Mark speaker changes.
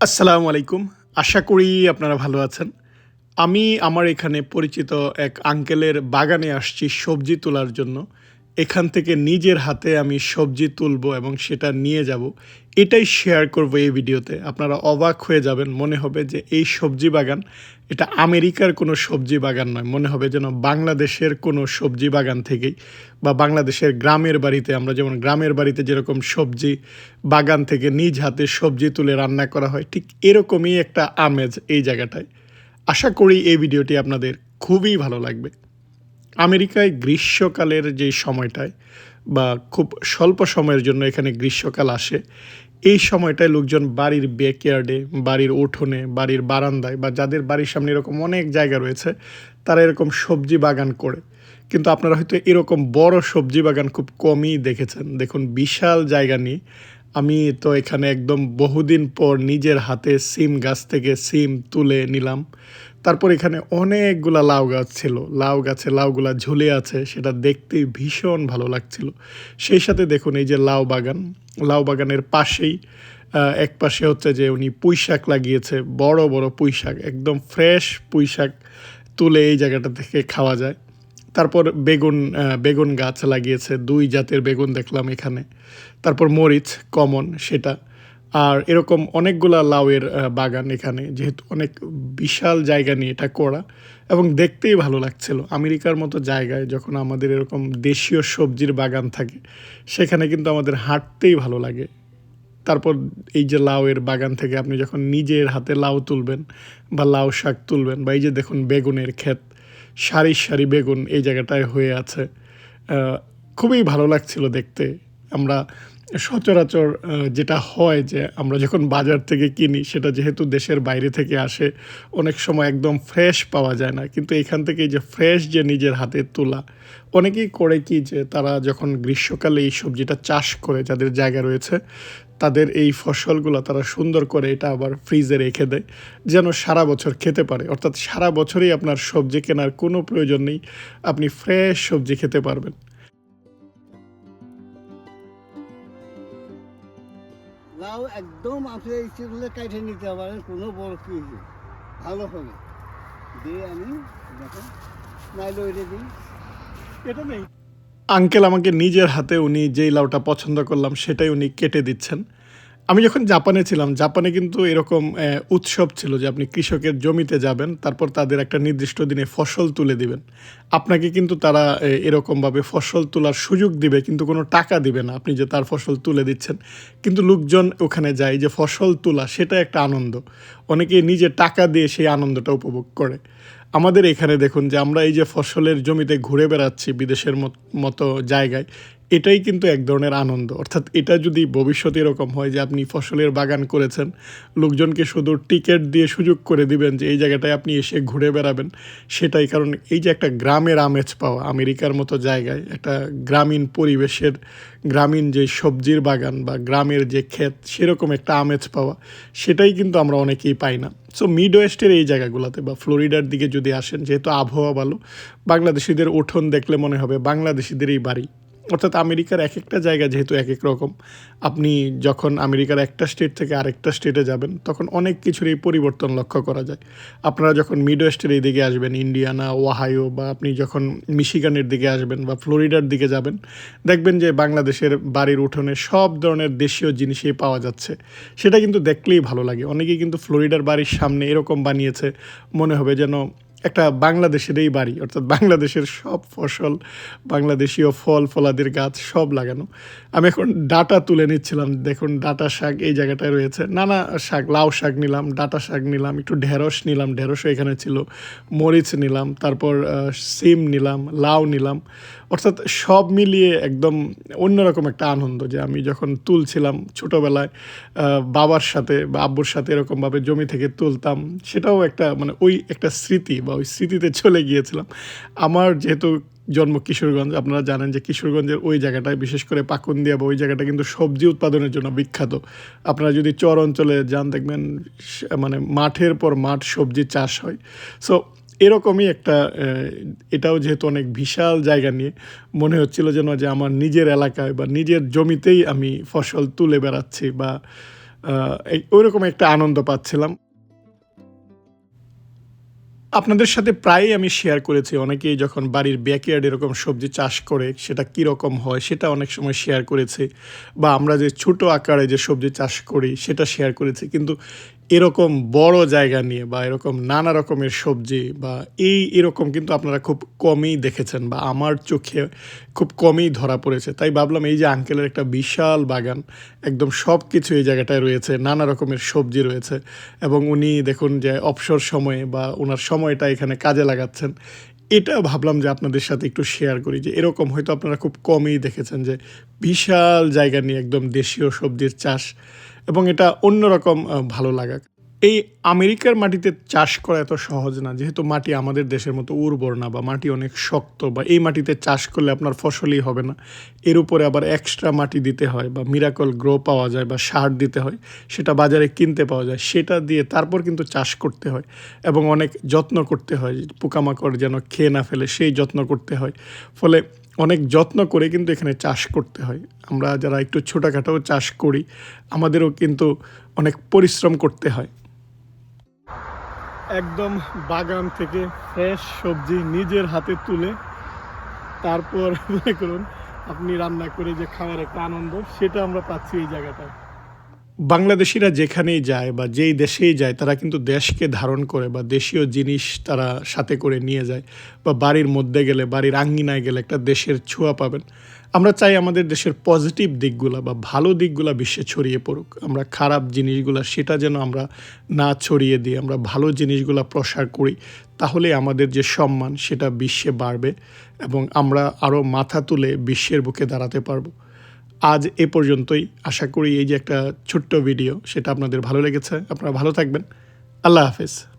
Speaker 1: আসসালামু আলাইকুম। আশা করি আপনারা ভালো আছেন। আমি আমার এখানে পরিচিত এক আঙ্কেলের বাগানে আসছি সবজি তোলার জন্য। এখান থেকে নিজের হাতে আমি সবজি তুলবো এবং সেটা নিয়ে যাব। এটাই শেয়ার করব এই ভিডিওতে। আপনারা অবাক হয়ে যাবেন, মনে হবে যে এই সবজি বাগান, এটা আমেরিকার কোনো সবজি বাগান নয়। মনে হবে যেন বাংলাদেশের কোনো সবজি বাগান থেকেই বা বাংলাদেশের গ্রামের বাড়িতে, আমরা যেমন গ্রামের বাড়িতে যেরকম সবজি বাগান থেকে নিজ হাতে সবজি তুলে রান্না করা হয়, ঠিক এরকমই একটা আমেজ এই জায়গাটায়। আশা করি এই ভিডিওটি আপনাদের খুবই ভালো লাগবে। আমেরিকায় গ্রীষ্মকালের যে সময়টায় বা খুব স্বল্প সময়ের জন্য এখানে গ্রীষ্মকাল আসে, এই সময়টায় লোকজন বাড়ির ব্যাকয়ার্ডে বাড়ির উঠোনে, বাড়ির বারান্দায় বা যাদের বাড়ির সামনে এরকম অনেক জায়গা রয়েছে, তারা এরকম সবজি বাগান করে। কিন্তু আপনারা হয়তো এরকম বড় সবজি বাগান খুব কমই দেখেছেন। দেখুন, বিশাল জায়গা নিয়ে আমি তো এখানে একদম বহুদিন পর নিজের হাতে সিম, গাছ থেকে সিম তুলে নিলাম। তারপর এখানে অনেকগুলা লাউ গাছ ছিল। লাউ গাছে লাউগুলা ঝুলে আছে, সেটা দেখতেই ভীষণ ভালো লাগছিল। সেই সাথে দেখুন এই যে লাউ বাগান। লাউ বাগানের পাশেই এক পাশে হচ্ছে যে উনি পুঁইশাক লাগিয়েছে, বড় বড় পুঁইশাক, একদম ফ্রেশ পুঁইশাক তুলে এই জায়গাটা থেকে খাওয়া যায়। তারপর বেগুন বেগুন গাছ লাগিয়েছে, দুই জাতের বেগুন দেখলাম এখানে। তারপর মরিচ, কমন, সেটা। আর এরকম অনেকগুলা লাউয়ের বাগান এখানে, যেহেতু অনেক বিশাল জায়গা নিয়ে এটা করা এবং দেখতেই ভালো লাগছিল। আমেরিকার মতো জায়গায় যখন আমাদের এরকম দেশীয় সবজির বাগান থাকে, সেখানে কিন্তু আমাদের হাঁটতেই ভালো লাগে। তারপর এই যে লাউয়ের বাগান থেকে আপনি যখন নিজের হাতে লাউ তুলবেন বা লাউ শাক তুলবেন বা এই যে দেখুন বেগুনের ক্ষেত, সারি সারি বেগুন এই জায়গাটায় হয়ে আছে। খুবই ভালো লাগছিল দেখতে। আমরা সচরাচর যেটা হয় যে আমরা যখন বাজার থেকে কিনি, সেটা যেহেতু দেশের বাইরে থেকে আসে, অনেক সময় একদম ফ্রেশ পাওয়া যায় না। কিন্তু এখান থেকে যে ফ্রেশ যে নিজের হাতে তোলা, অনেকেই করে কি যে তারা যখন গ্রীষ্মকালে এই সবজিটা চাষ করে, যাদের জায়গা রয়েছে, তাদের এই ফসলগুলো তারা সুন্দর করে এটা আবার ফ্রিজে রেখে দেয়, যেন সারা বছর খেতে পারে। অর্থাৎ সারা বছরই আপনার সবজি কেনার কোনো প্রয়োজন নেই, আপনি ফ্রেশ সবজি খেতে পারবেন।
Speaker 2: লাউ একদম আপনি ইচ্ছে করলে কাটে নিতে পারেন কোনো বড় কি ভালো হবে। দিয়ে আমি দেখেন নাইলে ওইটা দিই।
Speaker 1: এটা নেই। আঙ্কেল আমাকে নিজের হাতে উনি যেই লাউটা পছন্দ করলাম সেটাই উনি কেটে দিচ্ছেন। আমি যখন জাপানে ছিলাম, জাপানে কিন্তু এরকম উৎসব ছিল যে আপনি কৃষকের জমিতে যাবেন, তারপর তাদের একটা নির্দিষ্ট দিনে ফসল তুলে দিবেন। আপনাকে কিন্তু তারা এরকমভাবে ফসল তোলার সুযোগ দিবে, কিন্তু কোনো টাকা দিবে না, আপনি যে তার ফসল তুলে দিচ্ছেন। কিন্তু লোকজন ওখানে যায় যে ফসল তোলা, সেটা একটা আনন্দ। অনেকে নিজে টাকা দিয়ে সেই আনন্দটা উপভোগ করে। আমাদের এখানে দেখুন যে আমরা এই যে ফসলের জমিতে ঘুরে বেড়াচ্ছি বিদেশের মত- জায়গায় এটাই কিন্তু এক ধরনের আনন্দ। অর্থাৎ এটা যদি ভবিষ্যতে এরকম হয় যে আপনি ফসলের বাগান করেছেন, লোকজনকে শুধু টিকিট দিয়ে সুযোগ করে দিবেন যে এই জায়গাটায় আপনি এসে ঘুরে বেড়াবেন, সেটাই কারণ এই যে একটা গ্রামের আমেজ পাওয়া, আমেরিকার মতো জায়গায় একটা গ্রামীণ পরিবেশের, গ্রামীণ যে সবজির বাগান বা গ্রামের যে ক্ষেত, সেরকম একটা আমেজ পাওয়া, সেটাই কিন্তু আমরা অনেকেই পাই না। সো মিড ওয়েস্টের এই জায়গাগুলোতে বা ফ্লোরিডার দিকে যদি আসেন, যেহেতু আবহাওয়া ভালো, বাংলাদেশিদের উঠোন দেখলে মনে হবে বাংলাদেশিদেরই বাড়ি। অর্থাৎ আমেরিকার এক একটা জায়গা যেহেতু এক এক রকম, আপনি যখন আমেরিকার একটা স্টেট থেকে আরেকটা স্টেটে যাবেন, তখন অনেক কিছুর এই পরিবর্তন লক্ষ্য করা যায়। আপনারা যখন মিড ওয়েস্টের এই দিকে আসবেন ইন্ডিয়ানা ওয়াহাইও বা আপনি যখন মিশিগানের দিকে আসবেন, বা ফ্লোরিডার দিকে যাবেন, দেখবেন যে বাংলাদেশের বাড়ির উঠোনে সব ধরনের দেশীয় জিনিসই পাওয়া যাচ্ছে। সেটা কিন্তু দেখলেই ভালো লাগে। অনেকেই কিন্তু ফ্লোরিডার বাড়ির সামনে এরকম বানিয়েছে। মনে হবে যেন একটা বাংলাদেশেরই বাড়ি, অর্থাৎ বাংলাদেশের সব ফসল, বাংলাদেশীয় ফল, ফলাদির গাছ সব লাগানো। আমি এখন ডাটা তুলে নিচ্ছিলাম, দেখুন ডাটা শাক এই জায়গাটায় রয়েছে। নানা শাক, লাউ শাক নিলাম, ডাটা শাক নিলাম, একটু ঢেঁড়স নিলাম ঢেঁড়স এখানে ছিল, মরিচ নিলাম, তারপর সিম নিলাম, লাউ নিলাম। অর্থাৎ সব মিলিয়ে একদম অন্যরকম একটা আনন্দ যে আমি যখন তুলছিলাম ছোটোবেলায় বাবার সাথে বা আব্বুর সাথে এরকমভাবে জমি থেকে তুলতাম, সেটাও একটা মানে ওই একটা স্মৃতি বা ওই স্মৃতিতে চলে গিয়েছিলাম। আমার যেহেতু জন্ম কিশোরগঞ্জ, আপনারা জানেন যে কিশোরগঞ্জের ওই জায়গাটায়, বিশেষ করে পাকুন্দিয়া বা ওই জায়গাটা কিন্তু সবজি উৎপাদনের জন্য বিখ্যাত। আপনারা যদি চর অঞ্চলে যান দেখবেন মানে মাঠের পর মাঠ সবজি চাষ হয়। সো এরকমই একটা এটাও যেহেতু অনেক বিশাল জায়গা নিয়ে মনে হচ্ছিল যেন যে আমার নিজের এলাকায় বা নিজের জমিতেই আমি ফসল তুলে বেড়াচ্ছি বা আহ, এই ওইরকম একটা আনন্দ পাচ্ছিলাম। আপনাদের সাথে প্রায়ই আমি শেয়ার করেছি অনেকেই যখন বাড়ির ব্যাকয়ার্ড এরকম সবজি চাষ করে সেটা কীরকম হয় সেটা অনেক সময় শেয়ার করেছে বা আমরা যে ছোট আকারে যে সবজি চাষ করি সেটা শেয়ার করেছি। কিন্তু এরকম বড় জায়গা নিয়ে বা এরকম নানা রকমের সবজি বা এই এরকম কিন্তু আপনারা খুব কমই দেখেছেন বা আমার চোখে খুব কমই ধরা পড়েছে। তাই ভাবলাম এই যে আঙ্কেলের একটা বিশাল বাগান, একদম সব কিছু এই জায়গাটায় রয়েছে, নানা রকমের সবজি রয়েছে এবং উনি দেখুন যে অবসর সময়ে বা ওনার সময়টা এখানে কাজে লাগাচ্ছেন। এটা ভাবলাম যে আপনাদের সাথে একটু শেয়ার করি যে এরকম হয়তো আপনারা খুব কমই দেখেছেন যে বিশাল জায়গা নিয়ে একদম দেশীয় সবজির চাষ। এবং এটা অন্যরকম ভালো লাগা এই আমেরিকার মাটিতে চাষ করা এত সহজ না, যেহেতু মাটি আমাদের দেশের মতো উর্বর না বা মাটি অনেক শক্ত বা এই মাটিতে চাষ করলে আপনার ফসলই হবে না। এর উপরে আবার এক্সট্রা মাটি দিতে হয় বা মিরাকল গ্রো পাওয়া যায় বা সার দিতে হয়, সেটা বাজারে কিনতে পাওয়া যায়, সেটা দিয়ে তারপর কিন্তু চাষ করতে হয় এবং অনেক যত্ন করতে হয়। পোকামাকড় যেন খেয়ে না ফেলে, সেই যত্ন করতে হয়। ফলে অনেক যত্ন করে কিন্তু এখানে চাষ করতে হয়। আমরা যারা একটু ছোটোখাটো চাষ করি, আমাদেরও কিন্তু অনেক পরিশ্রম করতে হয়। একদম বাগান থেকে ফ্রেশ সবজি নিজের হাতে তুলে তারপর মনে করুন, আপনি রান্না করে যে খাওয়ার একটা আনন্দ, সেটা আমরা পাচ্ছি এই জায়গাটায়। বাংলাদেশিরা যেখানেই যায় বা যেই দেশেই যায়, তারা কিন্তু দেশকে ধারণ করে বা দেশীয় জিনিস তারা সাথে করে নিয়ে যায় বা বাড়ির মধ্যে গেলে, বাড়ির আঙ্গিনায় গেলে একটা দেশের ছোঁয়া পাবেন। আমরা চাই আমাদের দেশের পজিটিভ দিকগুলা বা ভালো দিকগুলা বিশ্বে ছড়িয়ে পড়ুক। আমরা খারাপ জিনিসগুলা, সেটা যেন আমরা না ছড়িয়ে দিই, আমরা ভালো জিনিসগুলা প্রসার করি, তাহলে আমাদের যে সম্মান, সেটা বিশ্বে বাড়বে এবং আমরা আরও মাথা তুলে বিশ্বের বুকে দাঁড়াতে পারব। আজ এ পর্যন্তই। আশা করি এই যে একটা ছোট্ট ভিডিও, সেটা আপনাদের ভালো লেগেছে। আপনারা ভালো থাকবেন। আল্লাহ হাফেজ।